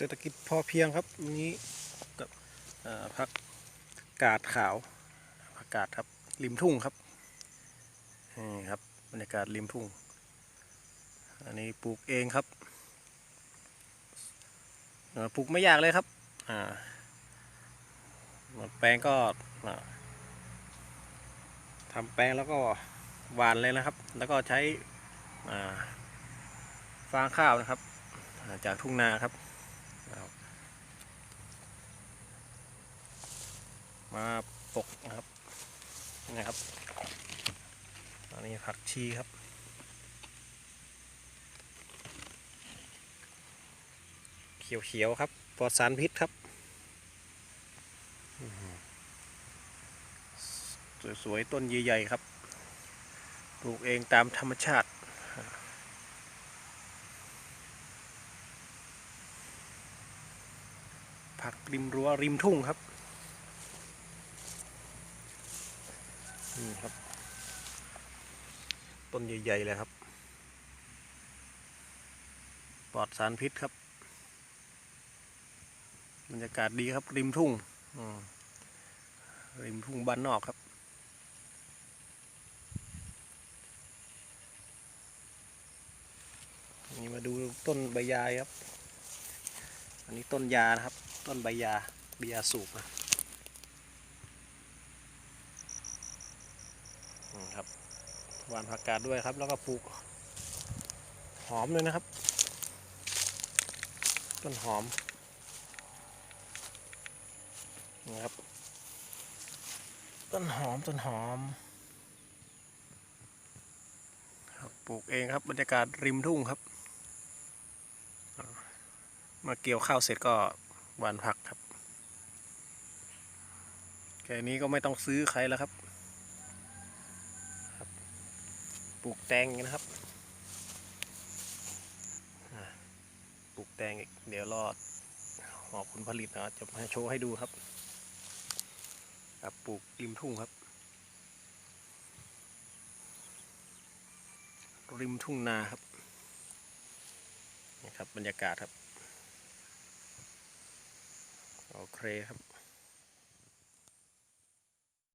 เศรษฐกิจพอเพียงครับวันนี้กับผักกาดขาวผักกาดครับริมทุ่งครับนี่ครับบรรยากาศริมทุ่ง อันนี้ปลูกเองครับปลูกไม่ยากเลยครับแปลงก็ทำแปลงแล้วก็หวานเลยนะครับ แล้วก็ใช้ฟางข้าวนะครับ จากทุ่งนาครับ มาปกนะครับนี่ครับอันนี้ผักชีครับเขียวๆครับปลอดสารพิษครับสวยๆต้นใหญ่ๆครับปลูกเองตามธรรมชาติ ผักริมรั้วริมทุ่งครับ นี่ครับ ต้นใหญ่ ๆ เลยครับ ปลอดสารพิษครับ บรรยากาศดีครับ ริมทุ่งริมทุ่งบ้านนอกครับนี่มาดูต้นใบยาครับ อันนี้ต้นยานะครับ ต้นใบยาใบยาสูบนะครับหวานผักกาดด้วยครับ แล้วก็ปลูกหอมเลยนะครับ ต้นหอมนี่ครับ ต้นหอมต้นหอมครับปลูกเองครับบรรยากาศริมทุ่งครับมาเกี่ยวข้าวเสร็จก็ หวานผักครับ แค่นี้ก็ไม่ต้องซื้อใครแล้วครับ ปลูกแตงนะครับ ปลูกแตงอีก เดี๋ยวรอหอผลผลิตนะจะมาโชว์ให้ดูครับครับปลูกริมทุ่งครับ ริมทุ่งนาครับนี่ครับบรรยากาศครับ โอเคครับ